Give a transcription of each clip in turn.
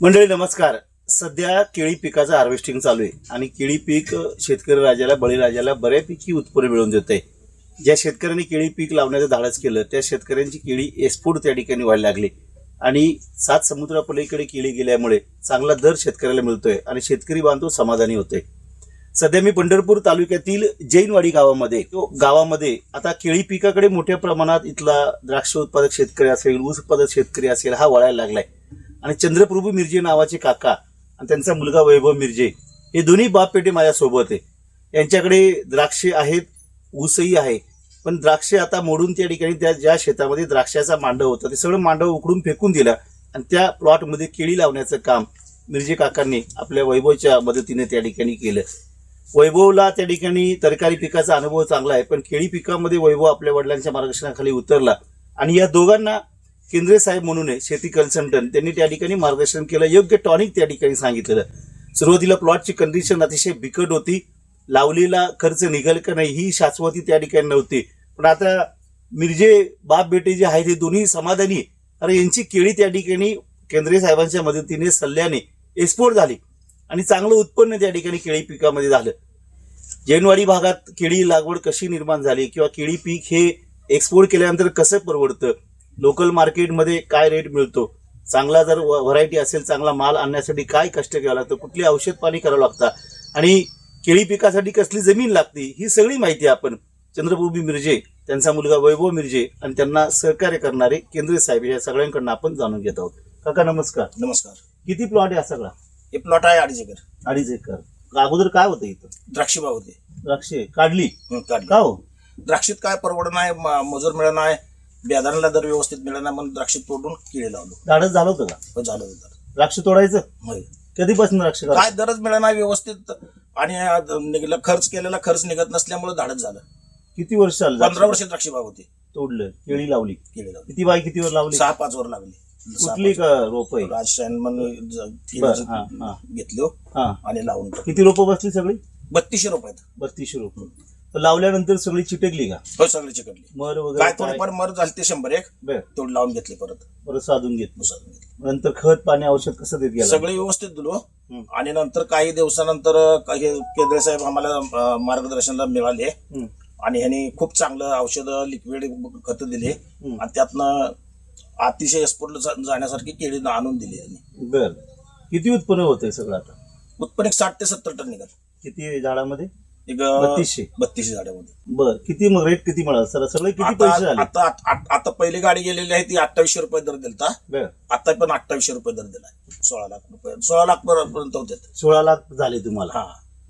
मंडळी नमस्कार. सध्या केळी पिकाचं हार्वेस्टिंग चालू आहे आणि केळी पीक शेतकरी राजाला बळीराजाला बऱ्यापैकी उत्पन्न मिळवून देत आहे ज्या शेतकऱ्यांनी केळी पीक लावण्याचं धाडस केलं त्या शेतकऱ्यांची केळी एक्सपोर्ट त्या ठिकाणी व्हायला लागली. आणि सात समुद्रापलीकडे केळी गेल्यामुळे चांगला दर शेतकऱ्याला मिळतोय आणि शेतकरी बांधव समाधानी होते सध्या मी पंढरपूर तालुक्यातील जैनवाडी गावामध्ये गावामध्ये आता केळी पिकाकडे मोठ्या प्रमाणात इथला द्राक्ष उत्पादक शेतकरी असेल ऊस उत्पादक शेतकरी असेल हा वळायला लागलाय. आणि चंद्रप्रभू मिरजे नावाचे काका आणि त्यांचा मुलगा वैभव मिरजे हे दोन्ही बाप पेटे माझ्यासोबत आहे. यांच्याकडे द्राक्षे आहेत ऊसही आहे. पण द्राक्षे आता मोडून त्या ठिकाणी त्या ज्या शेतामध्ये द्राक्षाचा मांडव होता ते सगळं मांडव उकडून फेकून दिलं आणि त्या प्लॉटमध्ये केळी लावण्याचं काम मिरजे काकांनी आपल्या वैभवच्या मदतीने त्या ठिकाणी केलं. वैभवला त्या ठिकाणी तरकारी पिकाचा अनुभव चांगला आहे पण केळी पिकामध्ये वैभव आपल्या वडिलांच्या मार्गदर्शनाखाली उतरला आणि या दोघांना केंद्रे साहेब म्हणून आहे, शेती कन्सल्टंट त्यांनी त्या ठिकाणी मार्गदर्शन केलं. योग्य टॉनिक त्या ठिकाणी सांगितलेलं. सुरुवातीला प्लॉटची कंडिशन अतिशय बिकट होती. लावलेला खर्च निघेल का नाही ही शाश्वती त्या ठिकाणी नव्हती. पण आता मिरजे बाप बेटे जे आहेत हे दोन्ही समाधानी अरे यांची केळी त्या ठिकाणी केंद्रीय साहेबांच्या मदतीने सल्ल्याने एक्सपोर्ट झाली. आणि चांगलं उत्पन्न त्या ठिकाणी केळी पिकामध्ये झालं. जैनवाडी भागात केळी लागवड कशी निर्माण झाली किंवा केळी पीक हे एक्सपोर्ट केल्यानंतर कसं परवडतं? लोकल मार्केटमध्ये काय रेट मिळतो? चांगला जर व्हरायटी असेल चांगला माल आणण्यासाठी काय कष्ट घ्यावं लागतं कुठली औषध पाणी करावं लागतं? आणि केळी पिकासाठी कसली जमीन लागते? ही सगळी माहिती आपण चंद्रप्रभू मिरजे त्यांचा मुलगा वैभव मिरजे आणि त्यांना सहकार्य करणारे केंद्रीय साहेब या सगळ्यांकडनं आपण जाणून घेत आहोत. काका नमस्कार. नमस्कार. किती प्लॉट आहे सगळा? हे प्लॉट आहे अडीच एकर. अडीच एकर. अगोदर काय होतं इथं? द्राक्षी बाग होते. द्राक्षे. काढली. काढली. का हो? द्राक्षीत काय परवडत नाही म- मजूर मिळत नाही बेदाराला दर व्यवस्थित नाही म्हणून द्राक्षीत तोडून किडे लावलो. झाडच झालं होतं का? हो, झालं होतं द्राक्ष तोडायचं? होय. कधीपासून द्राक्ष काढ- काय दरच नाही व्यवस्थित आणि अं, निघालं खर्च केलेला खर्च निघत नसल्यामुळे धाडच झालं. किती वर्ष झालं पंधरा द्राक्ष वर्ष द्राक्षी बाग होती. तोडलं केळी लावली. केळी लावली. किती बाय किती वर लावली? सहा पाच वर लागली. सहा कुठली का रोप आहे म्हणून ज- बर, केळीची हा, हा. घेतलो हा आणि लावून टाकलो. किती रोपं बसली सगळी? बत्तीसशे रुपयात बत्तीसशे रोप. लावल्यानंतर सगळी चिटकली का? हो सगळी चिकटली. मर काय वगैरे थोडीफार मर झाली ते शंभर एक. बर. तेवढं लावून घेतली परत. बरं साधून घेतलं. दुसरं घेतली. नंतर खत पाणी औषध कसं देत गेलं? सगळे व्यवस्थित दिलो. हं. आणि नंतर काही दिवसानंतर काही केंद्रे साहेब आम्हाला अं, मार्गदर्शनाला मिळाले. हं, आणि ह्यांनी खूप चांगलं औषध लिक्विड खत दिले. हं. आणि त्यातनं अतिशय एक्सपोर्टला जाण्यासारखी केळी आणून दिली यांनी. बर. किती उत्पन्न होतंय सगळं आता? उत्पन्न एक साठ ते सत्तर टन निघाल. किती झाडामध्ये? एक बत्तीसशे. बत्तीसशे झाडामध्ये. बर किती मग रेट किती मिळाला? सर सगळे किती पैसे आता झाले? आता आता- आता पहिली गाडी गेलेली आहे ती अठ्ठावीसशे रुपये दर दिलता. बर. आता पण अठ्ठावीसशे रुपये दर दिलाय. सोळा लाख रुपये सोळा लाख पर्यंत होते सोळा लाख झाले तुम्हाला? हा.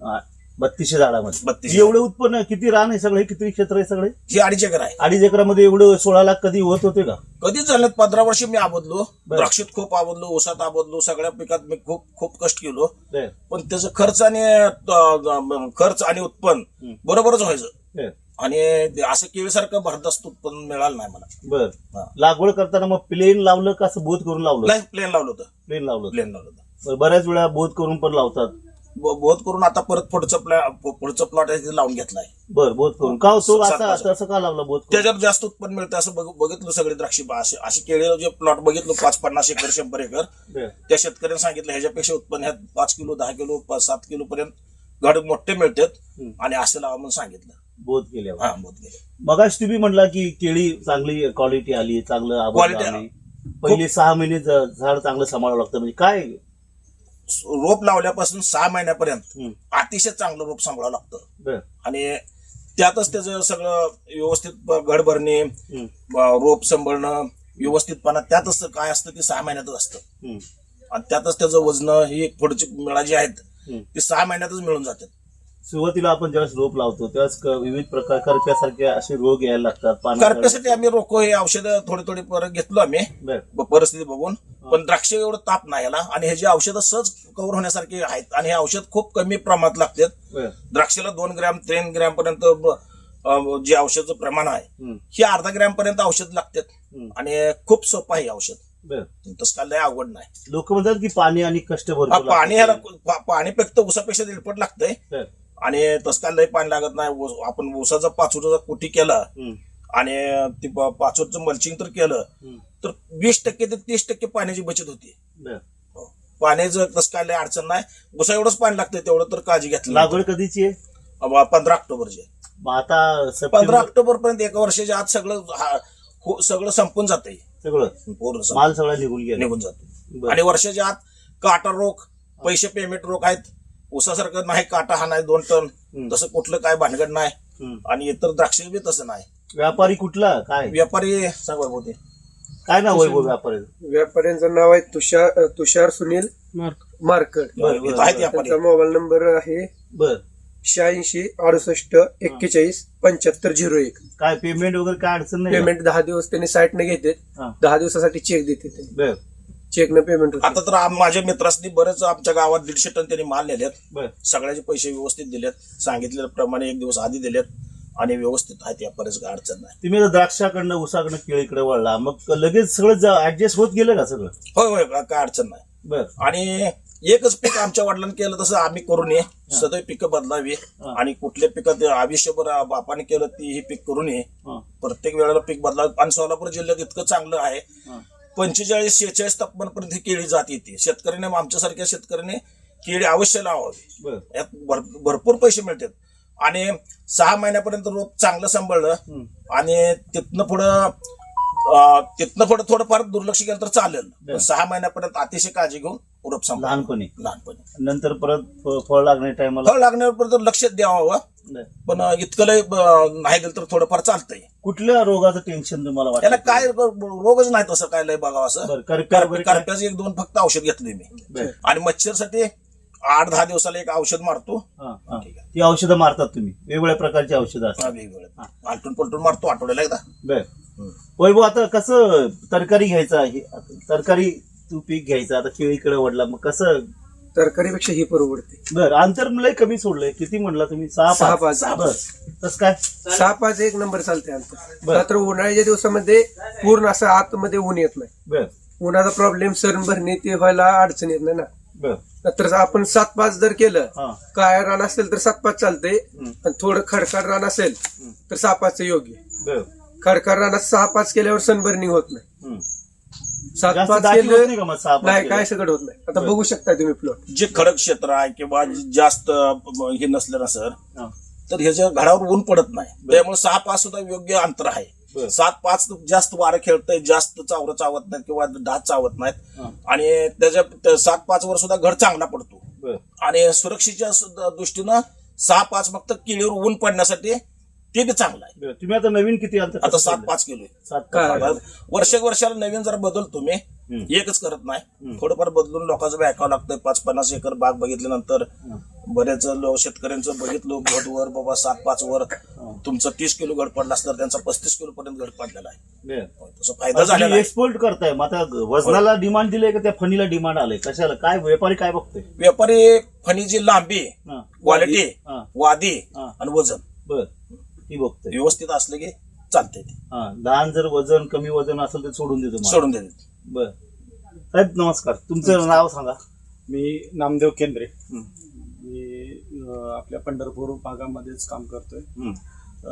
हा, बत्तीसशे झाडामध्ये. 32. एवढं उत्पन्न किती रान आहे सगळे? किती क्षेत्र आहे सगळे? ही अडीच एकर आहे. अडीच एकरामध्ये एवढं सोळा लाख कधी होत होते का? कधीच झालं पंधरा वर्ष मी आबदलो. द्राक्षीत खूप आबदलो ऊसात आबदलो. सगळ्या पिकात मी खूप खूप कष्ट केलो. बर. पण त्याचं खर्च आणि अं, खर्च आणि उत्पन्न. बरोबरच व्हायचं. बर. आणि ते असं केळीसारखं भरदस्त उत्पन्न मिळालं नाही मला. बर. हा. लागवड करताना मग प्लेन लावलं का असं बोध करून लावलं? नाही प्लेन लावलं होतं. प्लेन लावलं. प्लेन लावलं होतं. बरं, बऱ्याच वेळा बोध करून पण लावतात. बोध करून आता परत पुढचं प्लॅ पुढचं प्लॉट लावून घेतलाय. बर बोध करून. का हो, सात असा. असं का लावला बोध करून? त्याच्यात जास्त उत्पन्न मिळतं असं बघ- बघितलं सगळे द्राक्षी बा- असे असे केळी जे प्लॉट बघितलं पाच पन्नास एकर शंभर एकर बर. त्या शेतकऱ्यांनी सांगितलं ह्याच्यापेक्षा उत्पन्न ह्यात पाच किलो दहा किलो पाच सात किलो पर्यंत घड मोठे मिळतात. आणि असं लावा म्हणून सांगितलं. बोध केल्यावर हा बोध गेले मगाशी तुम्ही म्हणला की केळी चांगली क्वालिटी आली चांगलं Quality आली पहिले सहा महिने ज- झाड चांगलं सांभाळावं लागतं. म्हणजे काय रोप लावल्यापासून सहा महिन्यापर्यंत अतिशय चांगलं रोप सांभाळावं लागतं. आणि त्यातच त्याचं सगळं व्यवस्थित घड भरणे रोप सांभाळणं व्यवस्थितपणा त्यातच काय असतं ते सहा महिन्यातच असतं. आणि त्यातच त्याचं वजन ही पुढची मिळा जी आहेत. ती सहा महिन्यातच मिळून जातात. सुरुवातीला आपण ज्यावेळेस रोप लावतो त्यावेळेस विविध प्रकार करप्यासारखे असे रोग यायला लागतात करप्यासाठी आम्ही रोको हे औषधं थोडी थोडी परत घेतलो आम्ही बर. ब- परिस्थिती बघून. पण द्राक्ष एवढं ताप नाही याला. आणि ह्याची औषधं सहज कव्हर होण्यासारखी आहेत आणि हे औषध खूप कमी प्रमाणात लागतात. बर. द्राक्षाला दोन ग्रॅम तीन ग्रॅम पर्यंत ब- अं, जे औषधाचं प्रमाण आहे हं, हे अर्धा ग्रॅम पर्यंत औषध लागतात. हं, आणि खूप सोपं आहे हे औषध. बर. तसं काय लय अवघड नाही. लोक म्हणतात की पाणी आणि कष्ट हा, भरपूर पाणी पा- पाणी फक्त ऊसापेक्षा दिलपट लागतंय. बर. आणि तसं काय लय पाणी लागत नाही. ऊस- आपण ऊसाचा पाचोटाचा कुटी केला आणि ती प- पाचोटचं मल्चिंग तर केलं तर वीस टक्के ते तीस टक्के पाण्याची बचत होती. बर. हो. पाण्याचं तसं काय लय अडचण नाही. गुसा एवढंच पाणी लागतं तेवढं तर काळजी घेतली लागवड कधीची आहे? पंधरा ऑक्टोबरची मग आता पंधरा सप्टेंबर ऑक्टोबर पर्यंत एका वर्षाच्या आत सगळं हा- हो- सगळं संपून जाते सगळं? पूर्ण संपून माल सगळा निघून गेला. निघून जाते बरं. आणि वर्षाच्या आत काटा रोग पैसे पेमेंट रोग आहेत. उसासारखं नाही काटा हा नाही दोन टन. तसं कुठलं काय भानगड नाही. आणि इतर द्राक्ष बी तसं नाही. व्यापारी कुठला? काय? व्यापारी सांग होते काय नाव वैभव व्यापारी व्यापाऱ्यांचं नाव आहे तुषार तुषार सुनील मार्कड. त्यांचा मोबाईल नंबर आहे बर. शहाऐंशी अडुसष्ट एक्केचाळीस पंच्याहत्तर झिरो एक. काय पेमेंट वगैरे काय अडचण नाही? का? पेमेंट दहा दिवस त्यांनी साईटने घेते. दहा दिवसासाठी चेक देते ते. बर. चेकनं पेमेंट होते. आता तर आम- माझ्या मित्रांनी बरेच आमच्या गावात दीडशे टन त्यांनी माल नेलेत. बर. सगळ्याचे पैसे व्यवस्थित दिलेत. सांगितल्याप्रमाणे एक दिवस आधी दिलेत आणि व्यवस्थित आहेत या बरेच काय अडचण नाही. तुम्ही आता द्राक्षाकडनं उसाकडनं केळीकडे वळला. मग लगेच सगळं ऍडजस्ट होत गेलं का सगळं? होय होय का- काय अडचण नाही. बर. आणि एकच पीक आमच्या वडिलांनी केलं तसं आम्ही करू नये. सदैव पिकं बदलावी. हा. आणि कुठल्या पिकात आयुष्यभर बापाने केलं ती ही पीक करू नये. हा, प्रत्येक वेळेला पीक बदलावे. आणि सोलापूर जिल्ह्यात इतकं चांगलं आहे. हा. पंचेचाळीस शेहेचाळीस तापमानपर्यंत ही केळी जात येते. शेतकऱ्याने आमच्यासारख्या शेतकऱ्याने केळी अवश्य लावावी. यात भर- भरपूर पैसे मिळतात. आणि सहा महिन्यापर्यंत रोप चांगलं सांभाळलं. आणि तिथनं पुढं तिथनं पुढं थोडंफार दुर्लक्ष केलं तर चालेल. पण. सहा महिन्यापर्यंत अतिशय काळजी घेऊन रोप सांभाळ लहानपणी. लहानपणी. नंतर परत फळ लागणे टायमाला? फळ लागण्यावर लक्ष द्यावं. पण इतकं लय नाही दिलं तर थोडंफार चालतंय. कुठल्या रोगाचं टेन्शन तुम्हाला याला वाटतं? काय रोगच नाही तसं काय लय बघावं असं? करप्याचं एक दोन फक्त औषध घेतले मी. आणि मच्छरसाठी आठ दहा दिवसाला एक औषध मारतो. ती औषधं मारतात तुम्ही. वेगवेगळ्या प्रकारची औषधं असतात. वेगवेगळं आलटून पलटून मारतो आठवड्याला एकदा. बर. वैभव आता कसं तरकारी घ्यायचं आहे? तरकारी तू पीक घ्यायचं आता केळीकडे वडला मग कसं? तरकारीपेक्षा ही परवडते. बर अंतर लय कमी सोडलंय. किती म्हणला तुम्ही? सहा सहा पाच. पाच. बर तस काय? सहा पाच एक नंबर चालते बरं. अंतर मात्र उन्हाळ्याच्या दिवसामध्ये पूर्ण असं आतमध्ये ऊन येत नाही. बर. उन्हाचा प्रॉब्लेम सरण भरणे ते व्हायला अडचण येत नाही ना. बर. नंतर आपण सात पाच जर केलं हा. काय रान असेल तर सात पाच चालते. आणि थोडं खडकाळ रान असेल तर सहा पाचचं योग्य. बर. रानात सहा पाच केल्यावर सनबर्निंग होत नाही. सात जास्त पाच दाटी होत नाही का मग सहा पाच नाही केलं? काय सगळं होत नाही आता. बघू शकता तुम्ही प्लॉट जे खडक क्षेत्र आहे किंवा जास्त अं, हे नसलं ना सर हा. तर ह्याच्या घडावर ऊन पडत नाही त्यामुळे सहा पाच सुद्धा योग्य अंतर बरं. आहे सात पाच जास्त वारं खेळतंय जास्त चावरं चावत नाहीत किंवा डास चावत नाहीत हा. आणि त्याच्या त्या सात पाच वर सुद्धा घड चांगला पडतो बर आणि सुरक्षेच्या सुद्धा दृष्टीनं सहा पाच फक्त किडीवर ऊन पडण्यासाठी ते बी चांगलं आहे बर. तुम्ही आता नवीन किती अंतर आता सात? पाच किलो आहे. सात काय? वर्ष वर्षाला नवीन जरा बदलतो मी हम्म. एकच करत नाही हम्म. थोडंफार बदलून लोकांचं बी ऐकावं लागतंय पाच पन्नास एकर बाग बघितल्यानंतर हा. बरेच लोक शेतकऱ्यांचं बघितलं घट वर बाबा सात पाच वर तुमचं तीस किलो घट पडला असतं त्यांचा पस्तीस किलो पर्यंत घट पडलेला आहे बर. तसं फायदा झालेला तुम्ही आहे एक्सपोर्ट करताय मग आता वजनाला डिमांड दिलंय का त्या फणीला डिमांड आलंय कशाला काय व्यापारी काय बघतोय व्यापारी फणीची लांबी हा. क्वालिटी हा. वादी हा. आणि वजन बर ती बघतोय. व्यवस्थित असलं की चालतंय ते. हा लहान जर वजन कमी वजन असेल तर सोडून देतो मला. सोडून देते. बर. साहेब नमस्कार. तुमचं नाव सांगा. मी नामदेव केंद्रे. हं. मी अं, आपल्या पंढरपूर भागामध्येच काम करतोय. हं.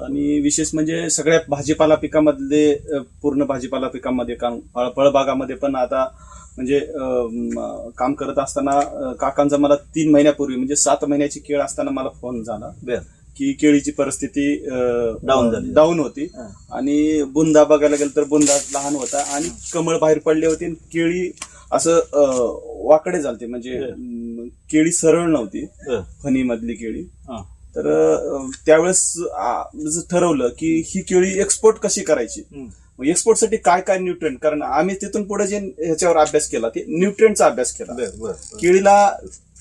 आणि विशेष म्हणजे सगळ्या भाजीपाला पिकामधले अं, पूर्ण भाजीपाला पिकामध्ये काम फळ फळबागामध्ये पण आता म्हणजे अं, म, काम करत असताना अं, काकांचा मला तीन महिन्यापूर्वी म्हणजे सात महिन्याची केळ असताना मला फोन झाला. बर. की केळीची परिस्थिती Down झाली. डाऊन होती. आणि बुंदा बघायला गेलं तर बुंदा लहान होता आणि कमळ बाहेर पडले होते आणि केळी असं वाकडे झालते. म्हणजे केळी सरळ नव्हती फणी मधली केळी. तर त्यावेळेस ठरवलं की ही केळी एक्सपोर्ट कशी करायची. मग एक्सपोर्टसाठी काय काय न्यूट्रेंट कारण आम्ही तिथून पुढे जे ह्याच्यावर अभ्यास केला ते न्यूट्रेंटचा अभ्यास केला. केळीला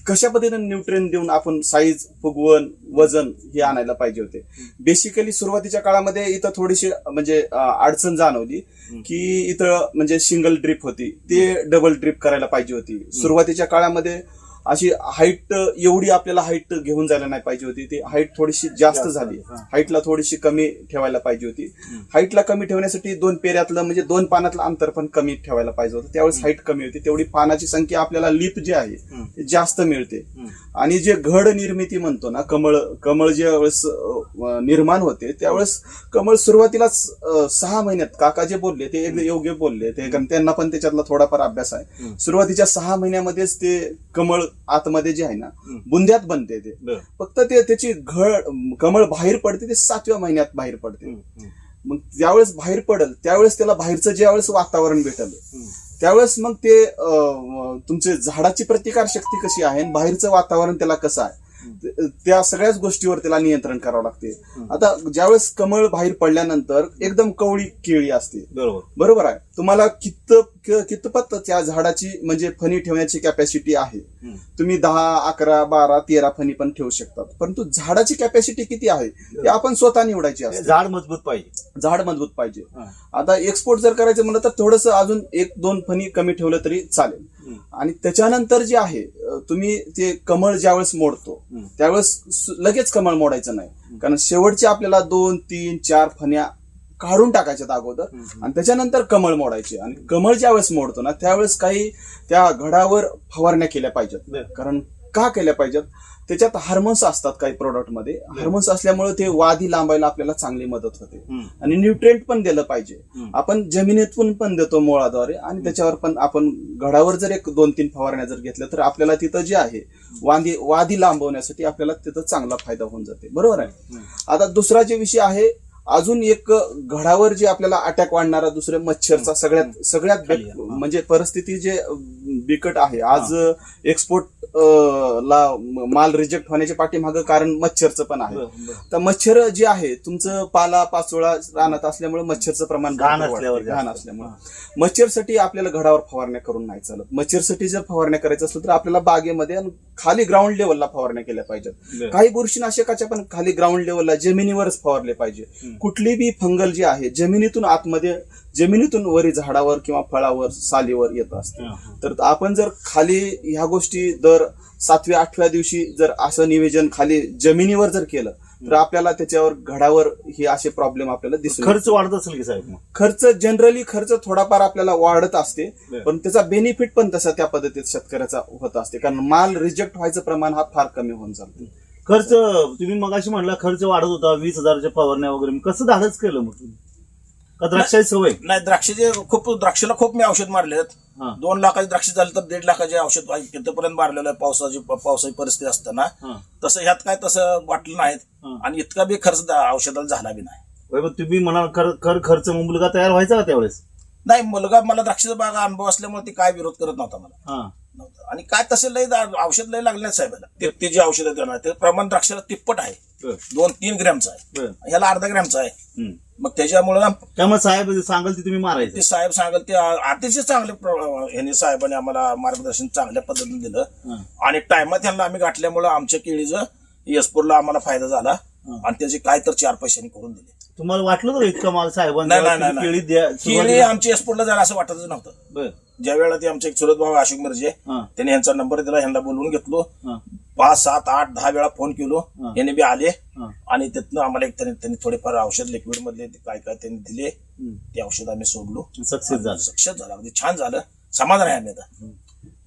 कशा पद्धतीने न्यूट्रिएंट देऊन आपण साईज फुगवण वजन हे आणायला पाहिजे होते? बेसिकली सुरुवातीच्या काळामध्ये इथं थोडीशी म्हणजे अडचण जाणवली की इथं म्हणजे सिंगल ड्रिप होती. ते डबल ड्रिप करायला पाहिजे होती. सुरुवातीच्या काळामध्ये अशी हाईट एवढी आपल्याला हाईट घेऊन जायला नाही पाहिजे होती. ती हाईट थोडीशी जास्त झाली. हाईटला थोडीशी कमी ठेवायला पाहिजे होती. हाईटला कमी ठेवण्यासाठी दोन पेऱ्यातलं म्हणजे दोन पानातलं अंतर पण कमी ठेवायला पाहिजे होतं. त्यावेळेस हाईट कमी होती. तेवढी पानाची संख्या आपल्याला लीप जे आहे. ते जास्त मिळते. आणि जे घड निर्मिती म्हणतो ना कमळ कमळ ज्या वेळेस अं, निर्माण होते त्यावेळेस कमळ सुरुवातीलाच सहा महिन्यात काका जे बोलले ते एकदम योग्य बोलले. ते कारण त्यांना पण त्याच्यातला थोडाफार अभ्यास आहे. सुरुवातीच्या सहा महिन्यामध्येच ते कमळ आतमध्ये जे आहे ना. बुंद्यात बनते ते. फक्त ते त्याची घड कमळ बाहेर पडते ते सातव्या महिन्यात बाहेर पडते. मग ज्यावेळेस बाहेर पडेल त्यावेळेस त्याला बाहेरचं ज्यावेळेस वातावरण भेटल. त्यावेळेस मग ते तुमचे झाडाची प्रतिकार शक्ती कशी आहे आणि बाहेरचं वातावरण त्याला कसं आहे? त्या सगळ्याच गोष्टीवर त्याला नियंत्रण करावं लागते. आता ज्यावेळेस कमळ बाहेर पडल्यानंतर एकदम कवळी केळी असते. बरोबर. बरोबर आहे? तुम्हाला कित कितपत त्या झाडाची म्हणजे फणी ठेवण्याची कॅपॅसिटी आहे. तुम्ही दहा अकरा बारा तेरा फणी पण ठेवू शकतात. परंतु झाडाची कॅपॅसिटी किती आहे ते आपण स्वतः निवडायची असते. झाड मजबूत पाहिजे. झाड मजबूत पाहिजे. आता एक्सपोर्ट जर करायचं म्हणलं तर थोडंसं अजून एक दोन फणी कमी ठेवलं तरी चालेल. आणि त्याच्यानंतर जे आहे तुम्ही ते कमळ ज्यावेळेस मोडतो. त्यावेळेस लगेच कमळ मोडायचं नाही. कारण शेवटचे आपल्याला दोन तीन चार फण्या काढून टाकायच्यात अगोदर. आणि त्याच्यानंतर कमळ मोडायचे. आणि कमळ ज्यावेळेस मोडतो ना त्यावेळेस काही त्या घडावर फवारण्या केल्या पाहिजेत. कारण का केल्या पाहिजेत? त्याच्यात हार्मोन्स असतात काही प्रोडक्टमध्ये. हार्मोन्स असल्यामुळे ते वादी लांबायला आपल्याला चांगली मदत होते. आणि न्यूट्रिएंट पण दिलं पाहिजे. आपण जमिनीतून पण देतो मुळाद्वारे आणि त्याच्यावर पण आपण घडावर जर एक दोन तीन फवारण्या जर घेतल्या तर आपल्याला तिथं जे आहे वादी वादी लांबवण्यासाठी आपल्याला तिथं चांगला फायदा होऊन जाते. बरोबर आहे. आता दुसरा जे विषय आहे अजून एक घडावर जे आपल्याला अटॅक वाढणारा दुसरे मच्छरचा सगळ्यात सगळ्यात. म्हणजे परिस्थिती जे बिकट आहे. आज एक्सपोर्ट ला माल रिजेक्ट होण्याच्या पाठीमागं कारण मच्छरचं पण आहे. तर मच्छर जे आहे तुमचं पाला पाचोळा रानात असल्यामुळे मच्छरचं प्रमाण घाण. असल्यामुळे. मच्छरसाठी आपल्याला घडावर फवारण्या करून नाही चालत. मच्छरसाठी जर फवारण्या करायचं असलं तर आपल्याला बागेमध्ये खाली ग्राउंड लेवलला फवारण्या केल्या पाहिजेत. काही बुरशीनाशकाच्या पण खाली ग्राउंड लेवलला जमिनीवरच फवारले पाहिजे कुठली बी फंगल जी आहे जमिनीतून आतमध्ये जमिनीतून वरी झाडावर किंवा फळावर सालीवर येत असते. तर आपण जर खाली ह्या गोष्टी दर सातव्या आठव्या दिवशी जर असं निवेदन खाली जमिनीवर जर केलं तर आपल्याला त्याच्यावर घडावर हे असे प्रॉब्लेम आपल्याला दिसून खर्च वाढत असेल की साहेब मग? खर्च जनरली खर्च थोडाफार आपल्याला वाढत असते बरं. पण त्याचा बेनिफिट पण तसा त्या पद्धतीत शेतकऱ्याचा होत असते. कारण माल रिजेक्ट व्हायचं प्रमाण हा फार कमी होऊन जातो. खर्च तुम्ही मगाशी म्हणला खर्च वाढत होता वीस हजारच्या फवारण्या वगैरे. मग कसं धाडच केलं मग तुम्ही? का द्राक्षाची सवय? नाही द्राक्षाचे खूप द्राक्षाला खूप मी औषध मारलेत हा. दोन लाखाचे द्राक्ष झाले तर दीड लाखाचे औषध तिथपर्यंत मारलेलं आहे पावसाची पावसाची परिस्थिती असताना. हा. तसं ह्यात काय तसं वाटलं नाहीत. आणि इतका बी खर्च दा- औषधाला झाला बी नाही. होय, तुम्ही म्हणाल खर खर खर्च मग मुलगा तयार व्हायचा का त्यावेळेस? नाही मुलगा मला द्राक्षाचा बागा अनुभव असल्यामुळे ती काय विरोध करत नव्हता मला. हा. नव्हता आणि काय तसे लय औषध लय लागले साहेबाला. ते ते जे औषधं देणार ते प्रमाण द्राक्षाला तिप्पट आहे. दोन तीन ग्रॅमचं आहे. ह्याला अर्धा ग्रॅमचं आहे. मग त्याच्यामुळे त्यामुळे साहेब सांगाल ते तुम्ही मारायचं. ते साहेब सांगाल ते अतिशय चांगले ह्यांनी साहेबांनी आम्हाला मार्गदर्शन चांगल्या पद्धतीने दिलं. आणि टायमात ह्यांना आम्ही गाठल्यामुळे आमच्या केळीचं यसपूरला आम्हाला फायदा झाला. आणि त्याचे काय तर चार पैशांनी करून दिले. तुम्हाला वाटलं तर इतका माल साहेबांना केळी आमची यसपूरला जायला असं वाटतच नव्हतं. बरं. ज्या वेळेला ते आमचे एक चुलत भाऊ अशोक मिरजे हा. त्यांनी यांचा नंबर दिला ह्यांना बोलवून घेतलो हा. पाच सात आठ दहा वेळा फोन केलो हा. यांनी बी आले हा. आणि तिथनं आम्हाला एक त्यांनी त्यांनी थोडेफार औषध लिक्विड मधले ते काय काय त्यांनी दिले हम्म. ते औषध आम्ही सोडलो सक्सेस झालं सक्सेस झालं अगदी छान झालं समाधान आहे आम्ही आता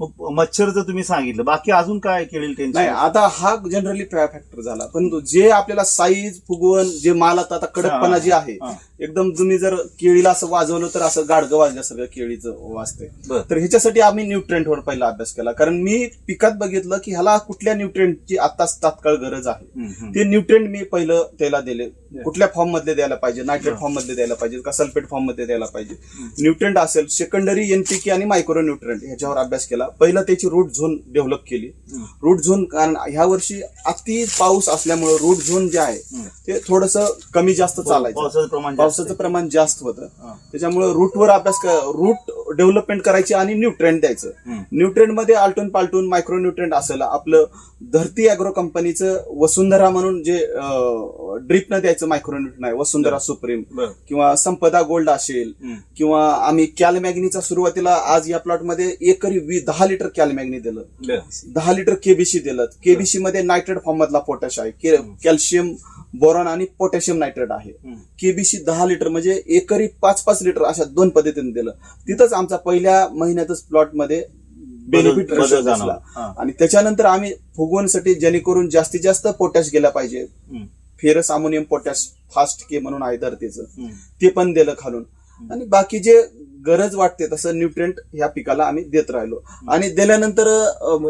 मग मच्छरचं तुम्ही सांगितलं बाकी अजून काय केळी नाही टेन्शन आता हा जनरली फॅक्टर झाला. पण जे आपल्याला साईज फुगवण जे मालात आता कडकपणा जे आहे हा. एकदम तुम्ही जर केळीला असं वाजवलं तर असं गाडगं वाजल्यासारखं केळीचं वाजते बरं. तर ह्याच्यासाठी आम्ही न्यूट्रेंटवर पहिला अभ्यास केला. कारण मी पिकात बघितलं की ह्याला कुठल्या न्यूट्रेंटची आताच तात्काळ गरज आहे. हम्म, हम्म. ते न्यूट्रेंट मी पहिलं त्याला दिले. कुठल्या फॉर्म मधले द्यायला पाहिजे? नायट्रेट फॉर्म मधले द्यायला पाहिजे का सल्फेट फॉर्ममध्ये द्यायला पाहिजे? न्यूट्रेंट असेल सेकंडरी एनपीके आणि मायक्रो न्यूट्रेंट ह्याच्यावर अभ्यास केला. पहिलं त्याची रूट झोन डेव्हलप केली. रूट झोन कारण ह्या वर्षी अति पाऊस असल्यामुळे रूट झोन जे आहे ते थोडस कमी जास्त चालायचं. पावसाचं प्रमाण जास्त पावसाचं प्रमाण जास्त होतं. त्याच्यामुळे रूटवर अभ्यास रूट डेव्हलपमेंट करायची आणि न्यूट्रेंट द्यायचं. न्यूट्रेंटमध्ये आलटून पालटून मायक्रो न्यूट्रेंट असेल आपलं धरती अॅग्रो कंपनीचं वसुंधरा म्हणून जे ड्रिपनं द्यायचं मायक्रो न्यूट्रेंट आहे वसुंधरा सुप्रीम बरं. किंवा संपदा गोल्ड असेल हम्म. किंवा आम्ही कॅलमॅग्नीचा सुरुवातीला आज या प्लॉटमध्ये एकरी वी दहा लिटर कॅलमॅग्नी दिलं बरं. दहा लिटर केबीसी दिलं केबीसी मध्ये नायट्रेट फॉर्म मधला पोटॅश आहे के- कॅल्शियम बोरॉन आणि पोटॅशियम नायट्रेट आहे हम्म. केबीसी दहा लिटर म्हणजे एकरी पाच पाच लिटर अशा दोन पद्धतीने दिलं तिथंच आमचा पहिल्या महिन्यातच प्लॉटमध्ये बेनिफिट बदल दिसला जाणवला. हा. आणि त्याच्यानंतर आम्ही फुगवणसाठी जेणेकरून जास्तीत जास्त पोटॅश गेला पाहिजे हम्म. Ferrous ammonium potash fast K म्हणून आहे धरतीचं. ते पण दिलं खालून. आणि बाकी जे गरज वाटते तसं न्यूट्रिएंट ह्या पिकाला आम्ही देत राहिलो. आणि दिल्यानंतर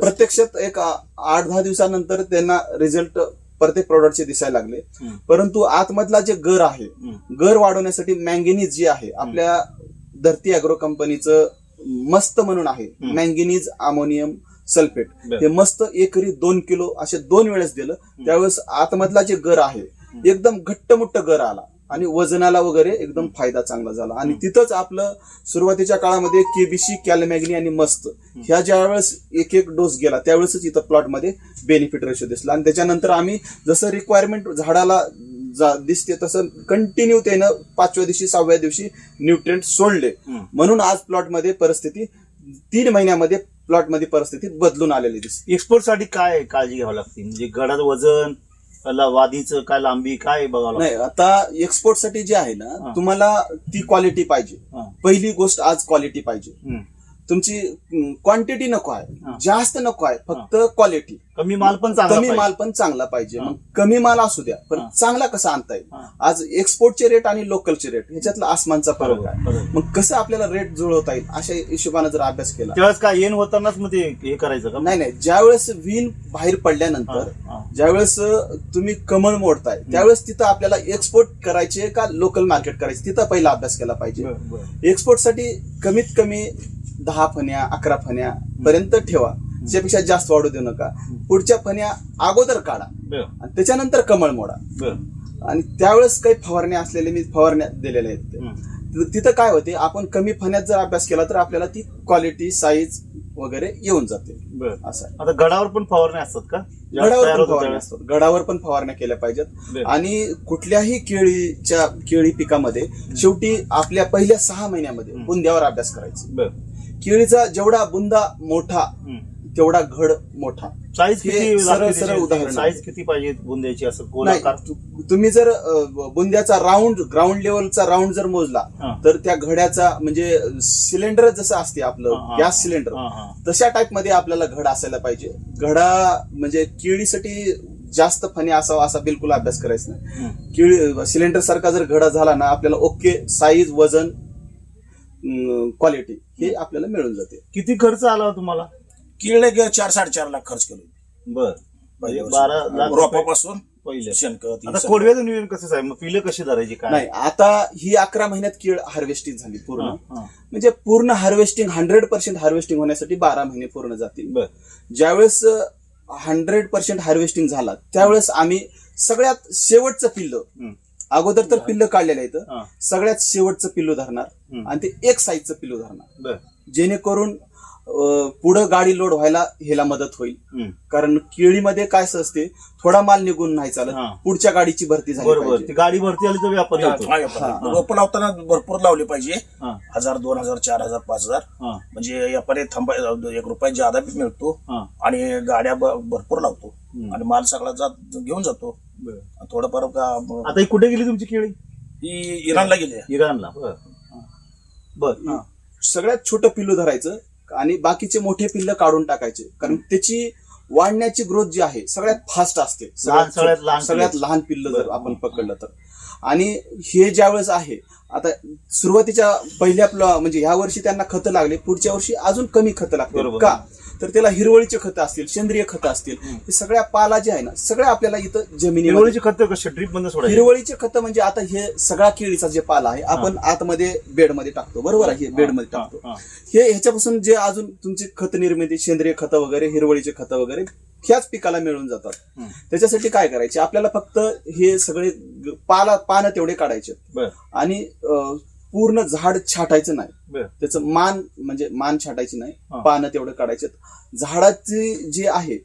प्रत्यक्षात एक आठ दहा दिवसानंतर त्यांना रिझल्ट प्रत्येक प्रोडक्टचे दिसायला लागले. परंतु आतमधला जे गर आहे. गर वाढवण्यासाठी मँगेनीज जे आहे आपल्या धरती अॅग्रो कंपनीचं मस्त म्हणून आहे. Manganese ammonium sulphate. हे मस्त एकरी दोन किलो असे दोन वेळेस दिलं. त्यावेळेस आतमधला जे गर आहे एकदम घट्टमुट्ट गर आला. आणि वजनाला वगैरे एकदम फायदा चांगला झाला. आणि तिथंच आपलं सुरुवातीच्या काळामध्ये केबीसी कॅलमॅग्नी आणि मस्त. ह्या ज्या वेळेस एक एक डोस गेला त्यावेळेसच इथं प्लॉटमध्ये बेनिफिट रेशो दिसला. आणि त्याच्यानंतर आम्ही जसं रिक्वायरमेंट झाडाला जा- दिसते तसं कंटिन्यू त्यानं पाचव्या दिवशी सहाव्या दिवशी न्यूट्रिएंट सोडले. म्हणून आज प्लॉटमध्ये परिस्थिती तीन महिन्यामध्ये प्लॉटमध्ये परिस्थिती बदलून आलेली दिसते एक्सपोर्टसाठी काय काळजी घ्यावी लागते म्हणजे गडाचं वजन त्याला वादीचं काय लांबी काय बघावं लागतं नाही आता एक्सपोर्टसाठी जे आहे हा. ना तुम्हाला ती क्वालिटी पाहिजे हा. पहिली गोष्ट आज क्वालिटी पाहिजे हम्म. तुमची क्वांटिटी नको. आहे जास्त नको आहे फक्त क्वालिटी कमी माल पण कमी. माल पण चांगला पाहिजे. मग कमी माल असू द्या पण. चांगला कसा आणता येईल. आज एक्सपोर्टचे रेट आणि लोकलचे रेट ह्याच्यातला आसमानचा फरक आहे. मग कसं आपल्याला रेट जुळवता येईल अशा हिशोबाने जर अभ्यास केला त्यावेळेस काय येण होतानाच मग ते हे करायचं का नाही नाही ज्यावेळेस व्हीन बाहेर पडल्यानंतर. ज्यावेळेस तुम्ही कमळ मोडताय त्यावेळेस तिथं आपल्याला एक्सपोर्ट करायचे का लोकल मार्केट करायचे तिथं पहिला अभ्यास केला पाहिजे बरं, बरं. एक्सपोर्टसाठी कमीत कमी दहा फण्या अकरा फण्या पर्यंत ठेवा त्यापेक्षा जास्त वाढू देऊ नका पुढच्या फण्या अगोदर काढा आणि त्याच्यानंतर कमळ मोडा. आणि त्यावेळेस काही फवारण्या असलेले मी फवारण्या दिलेल्या आहेत तिथं काय होते आपण कमी फण्यात जर अभ्यास केला तर आपल्याला ती क्वालिटी साईज वगैरे येऊन जाते. असं. आता गडावर पण फवारण्या असतात का गडावर पण फवारण्या? असतात गडावर पण फवारण्या केल्या पाहिजेत. आणि कुठल्याही केळीच्या केळी पिकामध्ये शेवटी आपल्या पहिल्या सहा महिन्यामध्ये. बुंद्यावर अभ्यास करायचा. केळीचा जेवढा बुंदा मोठा. तेवढा घड मोठा साईज किती सरळ- सरळ? उदाहरण साईज. किती पाहिजे बुंद्याची असं गोलाकार तुम्ही जर बुंद्याचा राऊंड ग्राउंड लेवलचा राऊंड जर मोजला. तर त्या घड्याचा म्हणजे सिलेंडर जसं असते आपलं. Gas cylinder. तशा टाईपमध्ये आपल्याला घड असायला पाहिजे घडा म्हणजे केळीसाठी जास्त फणी असावा असा बिलकुल अभ्यास करायचा नाही. केळी सिलेंडर सारखा जर घडा झाला ना आपल्याला ओके साईज वजन क्वालिटी हे आपल्याला मिळून जाते. किती खर्च आला तुम्हाला? गेले चार साडेचार लाख खर्च केलो बर. म्हणजे बारा. लाख रोपापासून. पहिले आता सगळं. कोडव्याचं नियोजन कसं आहे मग पिलं कशी धरायची काय? नाही आता ही अकरा महिन्यात केळ हार्वेस्टिंग झाली पूर्ण. म्हणजे पूर्ण हार्वेस्टिंग हंड्रेड पर्सेंट हार्वेस्टिंग होण्यासाठी बारा महिने पूर्ण जातील. बर. ज्यावेळेस हंड्रेड पर्सेंट हार्वेस्टिंग झाला त्यावेळेस आम्ही सगळ्यात शेवटचं पिल्ल. अगोदर तर पिल्ल काढलेलं आहे हा. सगळ्यात शेवटचं पिल्लू धरणार. आणि ते एक साईजचं पिल्लू धरणार बर जेणेकरून पुढं गाडी लोड व्हायला ह्याला मदत होईल. कारण केळीमध्ये काय असं असते थोडा माल निघून नाही चालत. पुढच्या गाडीची भरती झाली बरोबर पाहिजे. ती गाडी भरती आली तर व्यापारी. रोपं लावताना भरपूर लावली पाहिजे हजार दोन हजार चार हजार पाच हजार म्हणजे व्यापारी थांबाय एक रुपये जादा मिळतो. आणि गाड्या भरपूर लावतो. आणि माल सगळा जात घेऊन जातो. थोडंफार का आता ही कुठे गेली तुमची केळी? ही इराणला गेली इराणला. बर. सगळ्यात छोटं पिल्लू धरायचं आणि बाकीचे मोठे पिल्ल काढून टाकायचे. कारण त्याची वाढण्याची ग्रोथ जी आहे सगळ्यात फास्ट असते. सगळ्यात लहान सगळ्यात पिल्लं. लहान पिल्ल जर. आपण पकडलं तर. आणि हे ज्या वेळेस आहे आता सुरुवातीच्या पहिल्या प्ल- म्हणजे ह्या वर्षी त्यांना खतं लागले पुढच्या वर्षी अजून कमी खतं बरोबर. का? तर त्याला हिरवळीचे खतं असतील सेंद्रिय खतं असतील हे सगळ्या पाला जे आहे ना सगळ्या आपल्याला इथं जमिनीमध्ये हिरवळीची खत कशी ड्रीप बंद हिरवळीचे खतं म्हणजे आता हे सगळा केळीचा जे पाला आहे आपण आतमध्ये बेडमध्ये टाकतो. बरोबर आहे हे बेडमध्ये टाकतो. हे ह्याच्यापासून जे अजून तुमची खत निर्मिती सेंद्रिय खतं वगैरे हिरवळीचे खतं वगैरे ह्याच पिकाला मिळून जातात. त्याच्यासाठी काय करायचे? आपल्याला फक्त हे सगळे पाला पानं तेवढे काढायचे. आणि पूर्ण झाड छाटायचं नाही. त्याचं मान म्हणजे मान छाटायची नाही. पानं तेवढं काढायचे. झाडाचे जे आहे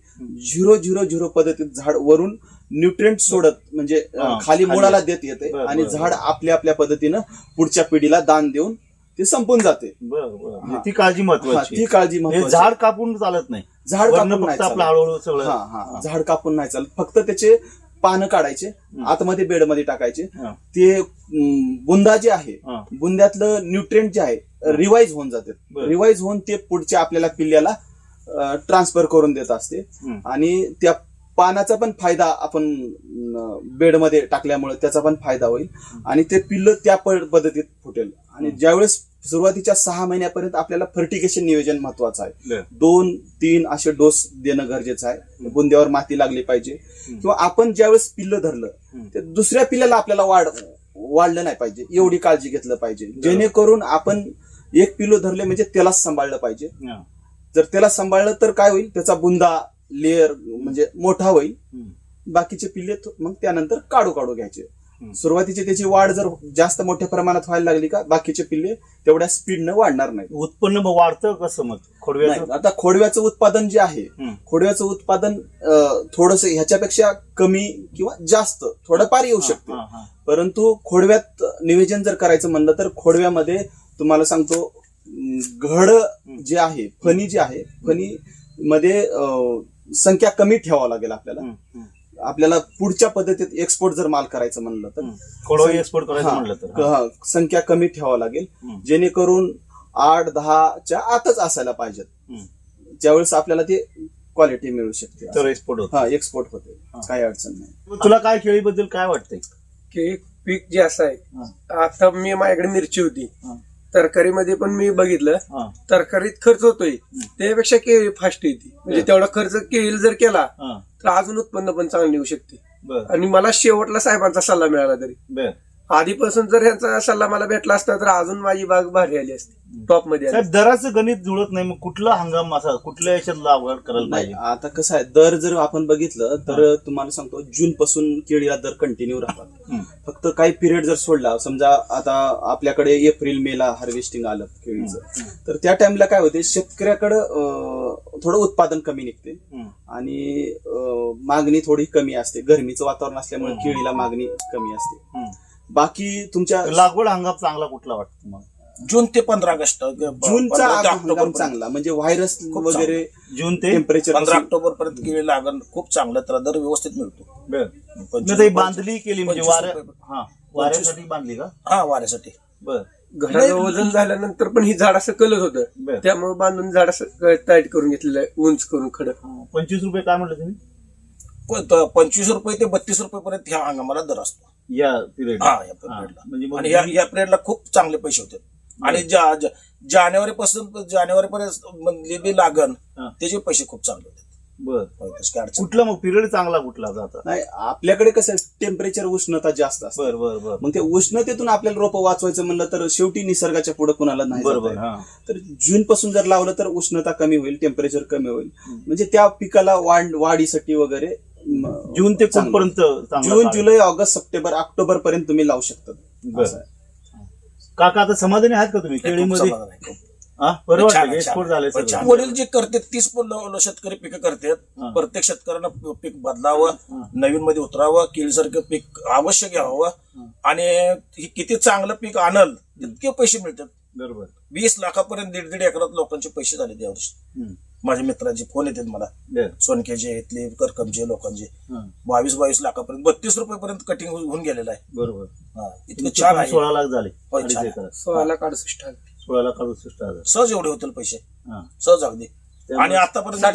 झिरो झिरो झिरो पद्धतीत झाड वरून न्यूट्रिएंट सोडत म्हणजे खाली. मुळाला देत येते. आणि झाड. आपल्या आपल्या पद्धतीनं पुढच्या पिढीला दान देऊन ते संपून जाते. बर बर. हा. ती काळजी हा, महत्वाची ती काळजी हे महत्वाची झाड कापून चालत नाही. झाड वरनं कापून नाही आपलं चालत. हळूहळू सगळं हा हा. झाड कापून नाही चालत. फक्त त्याचे पानं काढायचे आतमध्ये बेडमध्ये टाकायचे. हा. ते अं, बुंदा जे आहे हा. बुंद्यातलं न्यूट्रिएंट जे आहे रिवाईज होऊन जाते. बरं. रिवाईज होऊन ते पुढच्या आपल्याला पिल्ल्याला ट्रान्सफर करून देत असते. हम्म. आणि त्या पानाचा पण फायदा आपण बेडमध्ये टाकल्यामुळे त्याचा पण फायदा होईल. आणि ते पिल्लं त्या प- पद्धतीत फुटेल. आणि ज्यावेळेस सुरुवातीच्या सहा महिन्यापर्यंत आपल्याला फर्टिगेशन नियोजन महत्वाचं आहे. दोन तीन असे डोस देणं गरजेचं आहे. बुंद्यावर माती लागली पाहिजे. किंवा आपण ज्यावेळेस पिल्लं धरलं. ते दुसऱ्या पिल्ल्याला आपल्याला वाढ वाढलं नाही पाहिजे. एवढी काळजी घेतलं पाहिजे. जेणेकरून आपण एक पिल्लो धरले म्हणजे त्यालाच सांभाळलं पाहिजे. जर त्याला सांभाळलं तर काय होईल? त्याचा बुंदा लेअर म्हणजे मोठा होईल. बाकीचे पिल्ले मग त्यानंतर काढू काढू घ्यायचे. सुरुवातीची त्याची वाढ जर जास्त मोठ्या प्रमाणात व्हायला लागली का बाकीचे पिल्ले तेवढ्या स्पीडनं वाढणार नाही उत्पन्न मग वाढतं कसं मग? खोडव्याचं? नाही, आता खोडव्याचं उत्पादन जे आहे. खोडव्याचं उत्पादन थोडस ह्याच्यापेक्षा कमी किंवा जास्त थोडंफार येऊ शकते. परंतु खोडव्यात नियोजन जर करायचं म्हणलं तर खोडव्यामध्ये तुम्हाला सांगतो घड जे आहे फणी जे आहे फणी मध्ये संख्या कमी ठेवावं लागेल आपल्याला. आपल्याला पुढच्या पद्धतीत एक्सपोर्ट जर माल करायचं म्हणलं तर एक्सपोर्ट करायचं म्हणलं तर संख्या कमी ठेवावं लागेल. जेणेकरून आठ दहाच्या आतच असायला पाहिजेत. ज्यावेळेस आपल्याला ते क्वालिटी मिळू शकते. तर एक्सपोर्ट होत. हा एक्सपोर्ट होते. काही अडचण नाही. तुला काय केळीबद्दल काय वाटतंय? की एक पीक जे असं आहे आता मी माझ्याकडे मिरची होती. तरकारीमध्ये पण मी बघितलं. तरकारीत खर्च होतोय. त्यापेक्षा केळी फास्ट येते. म्हणजे तेवढा खर्च केळी जर केला. तर अजून उत्पन्न पण चांगलं येऊ शकते. आणि मला शेवटला साहेबांचा सल्ला मिळाला तरी. आधीपासून जर ह्यांचा सल्ला मला भेटला असता तर अजून माझी बाग भारी आली असती. टॉपमध्ये आली साहेब दराचं गणित जुळत नाही मग कुठला हंगाम असा कुठल्या याच्यात लागवड करायला नाही पाहिजे? आता कसं आहे दर जर आपण बघितलं तर तुम्हाला सांगतो जून पासून केळीला दर कंटिन्यू राहतात. हम्म. फक्त काही पिरियड जर सोडला समजा आता आपल्याकडे एप्रिल मे ला हार्वेस्टिंग आलं केळीचं तर त्या टाइमला काय होते शेतकऱ्याकडं अं, थोडं उत्पादन कमी निघते. हम्म. आणि अं, मागणी थोडी कमी असते. गरमीचं वातावरण असल्यामुळे केळीला मागणी कमी असते. हम्म. बाकी तुमच्या लागवड हंगाम चांगला कुठला वाटतो तुम्हाला? जून ते पंधरा ऑगस्ट जूनचा पंधरा ते हंगाम ऑक्टोबर चांगला. म्हणजे व्हायरस खूप वगैरे जून ते टेम्परेचर पंधरा ऑक्टोबर पर्यंत केळी लागण खूप चांगलं. त्याला दर व्यवस्थित मिळतो. बर. ते बांधली केली म्हणजे पंचवीस वाऱ्या रुपये. हा. वाऱ्यासाठी बांधली का? हा वाऱ्यासाठी. बर. घराचं वजन झाल्यानंतर पण ही झाड असं कलत बर. होतं त्यामुळे बांधून झाड असं टाईट करून घेतलेलं आहे उंच करून खडं पंचवीस रुपये काय म्हटलं तुम्ही? प- त- पंचवीस रुपये ते बत्तीस रुपये पर्यंत ह्या हंगामाला दर असतो. या पिरियड हा या पिरियडला. म्हणजे आणि या या पिरियडला खूप चांगले पैसे होते. आणि जा- जा- जानेवारी पासून जानेवारी पर्यंत बी लागण हा. त्याचे पैसे खूप चांगले होते. बर. तशी अडचण कुठला मग पिरियड चांगला कुठला जाता? नाही आपल्याकडे कसं टेम्परेचर उष्णता जास्त असते. बर बर बर. मग ते उष्णतेतून आपल्याला रोपं वाचवायचं म्हणलं तर शेवटी निसर्गाच्या पुढे कुणाला नाही बरोबर जाता येत. हा. तर जून पासून जर लावलं तर उष्णता कमी होईल टेम्परेचर कमी होईल. म्हणजे त्या पिकाला वाढ वाढीसाठी वगैरे जून ते. कुठपर्यंत June? July August September October पर्यंत तुम्ही लावू शकता. असं आहे. काका आता समाधानी आहात का तुम्ही केळीमध्ये समाधान आहे, खूप. हा बरोबर छान आहे, एक्सपोर्ट छान झाले आहे. सगळं. वडील जे करतात तीच पण लो- लो- शेतकरी पिकं हा. करतात प्रत्येक शेतकऱ्यांना पीक बदलावं नवीन मध्ये उतरावं केळीसारखं पीक अवश्य घ्यावं आणि हे किती चांगलं पीक आणल तितके पैसे मिळतात बरोबर वीस लाखापर्यंत दीड दीड एकरात लोकांचे पैसे झाले यावर्षी हम्म. माझ्या मित्रांचे फोन येतात मला. सोनखेचे इथले करकमचे लोकांचे हा. बावीस बावीस लाखापर्यंत बत्तीस रुपयेपर्यंत कटिंग होऊन गेलेलं आहे बरोबर हा, इतकं छान आहे सोळा लाख झाले. सोळा लाख अडुसष्ट. सोळा लाख अडुसष्ट हजार सहज एवढे होतील पैसे हा. सहज अगदी आणि आतापर्यंत हा,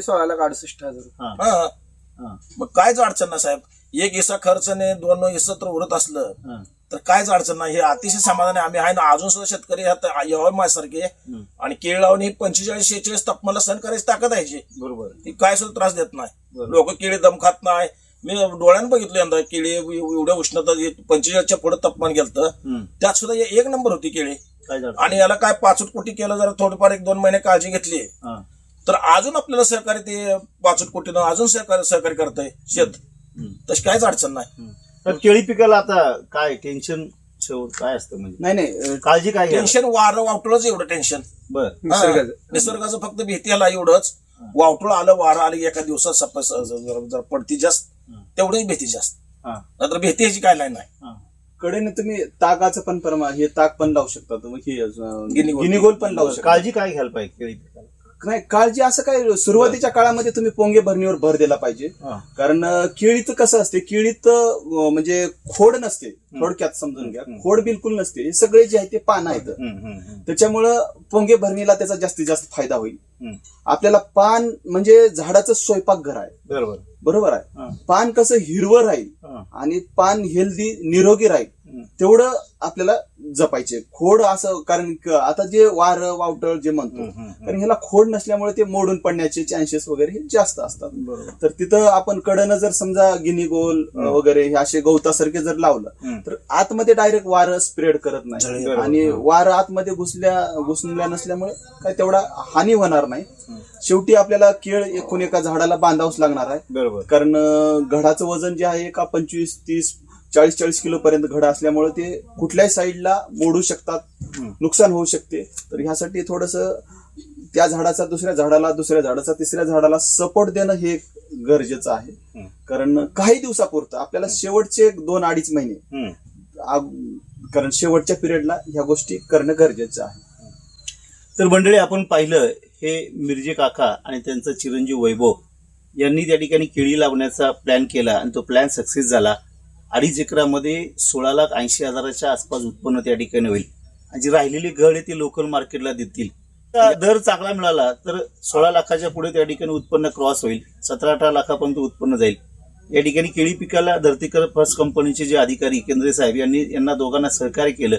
सोळा लाख अडुसष्ट हजार हा. हा हा. मग कायच अडचण नाही साहेब एक इसा खर्चने दोन इसा तर उरत असलं हा. तर कायच अडचण नाही हे अतिशय समाधान आहे आम्ही आहे ना अजून सुद्धा शेतकरी ह्यात यावं माझ्यासारखे हम्म. आणि केळ लावून ही पंचेचाळीस शेहेचाळीस तापमानाला सहन करायची ताकद आहे. बरोबर ती काय सुद्धा त्रास देत नाही. लोक केळी दम खात नाही मी डोळ्यानं बघितलं यंदा केळी एव- एवढ्या उष्णता पंचेचाळीसच्या पुढे तापमान गेलं. त्यात सुद्धा एक नंबर होती केळी आणि याला काय पाचट कोटी केलं जरा थोडंफार एक दोन महिने काळजी घेतली. तर अजून आपल्याला सहकार्य ते पाचट कोटीनं अजून सहकार्य सहकार्य करतंय शेत हम्म. तशी काहीच अडचण नाही. तर केळी पिकाला आता काय टेन्शन काय असतं म्हणजे? नाही नाही अं, काळजी काय टेन्शन वारं वावटळच एवढं टेन्शन बर. निसर्गाचं. निसर्गाचं फक्त भीती आला एवढंच. वावटळ आलं वारं आलं की एका दिवसात सप- स- स- जरा जरा पडती जास्त तेवढीच भीती जास्त. हा. नंतर भीती ह्याची काय लाईन नाही. हा. कडेने तुम्ही तागाचं पण परमा हे ताक पण लावू शकता तुम्ही हे अं, गिनीगोल. गिनीगोल पण लावू शकता. काळजी काय घ्यायला पाहिजे केळी पिकाला? नाही काळजी असं काय सुरुवातीच्या काळामध्ये तुम्ही पोंगे भरणीवर भर दिला पाहिजे. कारण अं, केळीचं कसं असते केळीत म्हणजे खोड नसते थोडक्यात समजून घ्या खोड बिलकुल नसते हे सगळे जे आहे ते पान आहेत त्याच्यामुळं पोंगे भरणीला त्याचा जास्तीत जास्त फायदा होईल. आपल्याला पान म्हणजे झाडाचं स्वयंपाकघर आहे बरोबर बरोबर. आहे पान कसं हिरवं राहील. आणि पान हेल्दी निरोगी राहील. तेवढं आपल्याला जपायचे. खोड असं कारण आता जे वार वावटळ जे म्हणतो कारण ह्याला खोड नसल्यामुळे ते मोडून पडण्याचे चान्सेस वगैरे हे जास्त असतात. बरोबर. तर तिथं आपण कडनं जर समजा गिनी गोल अं, वगैरे हे असे गवतासारखे जर लावलं. तर आतमध्ये डायरेक्ट वारं स्प्रेड करत नाही. आणि वारं आतमध्ये घुसल्या घुसल्या नसल्यामुळे काय तेवढा हानी होणार नाही. शेवटी आपल्याला केळ एकूण एका झाडाला बांधावंच लागणार आहे. कारण घडाचं वजन जे आहे का पंचवीस तीस चाळीस चाळीस किलो पर्यंत घड असल्यामुळे ते कुठल्याही साईडला मोडू शकतात. नुकसान होऊ शकते. तर ह्यासाठी थोडस त्या झाडाचा दुसऱ्या झाडाला दुसऱ्या झाडाचा तिसऱ्या झाडाला सपोर्ट देणं हे गरजेचं आहे. कारण काही दिवसापुरतं आपल्याला शेवटचे दोन अडीच महिने कारण शेवटच्या पिरियडला ह्या गोष्टी करणं गरजेचं आहे. तर मंडळी आपण पाहिलं हे मिरजे काका आणि त्यांचा चिरंजीव वैभव यांनी त्या ठिकाणी केळी लावण्याचा प्लॅन केला आणि तो प्लॅन सक्सेस झाला. अडीच एकरामध्ये सोळा लाख ऐंशी हजाराच्या आसपास उत्पन्न त्या ठिकाणी होईल. आणि जी राहिलेली घड आहे ती लोकल मार्केटला देतील. दर चांगला मिळाला तर सोळा लाखाच्या पुढे त्या ठिकाणी उत्पन्न क्रॉस होईल. सतरा अठरा लाखापर्यंत उत्पन्न जाईल. या ठिकाणी केळी पिकाला धरतीकर फर्स्ट कंपनीचे जे अधिकारी केंद्रे साहेब यांनी यांना दोघांना सहकार्य केलं.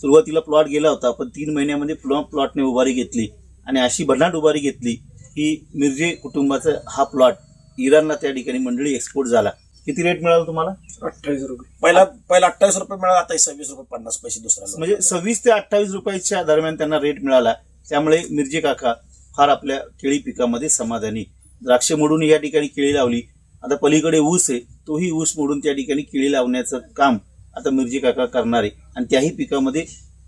सुरुवातीला प्लॉट गेला होता पण तीन महिन्यामध्ये पुन्हा प्लॉटने उभारी घेतली आणि अशी भन्नाट उभारी घेतली की मिरजे कुटुंबाचा हा प्लॉट इराणला त्या ठिकाणी मंडळी एक्सपोर्ट झाला. किती रेट मिळाला तुम्हाला? अठ्ठावीस रुपये. पहिला पहिला अठ्ठावीस रुपये मिळाला आता सव्वीस रुपये पन्नास पैसे दुसऱ्याला. म्हणजे सव्वीस ते अठ्ठावीस रुपयाच्या दरम्यान त्यांना रेट मिळाला. त्यामुळे मिरजे काका फार आपल्या केळी पिकामध्ये समाधानी. द्राक्ष मोडून या ठिकाणी केळी लावली. आता पलीकडे ऊस आहे तोही ऊस मोडून त्या ठिकाणी केळी लावण्याचं काम आता मिरजे काका करणार आहे. आणि त्याही पिकामध्ये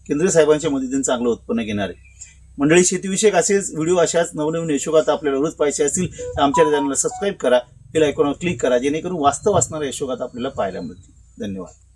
केंद्र साहेबांच्या मदतीने चांगलं उत्पन्न घेणार आहे. मंडळी शेतीविषयक असेच व्हिडिओ अशाच नवनवीन यशोगाथा आपल्याला रोज पाहिजे असतील तर आमच्या चॅनलला सबस्क्राईब करा. बेल आयकॉनवर क्लिक करा जेणेकरून वास्तव असणाऱ्या यशोगाथा आपल्याला पाहायला मिळतील. धन्यवाद.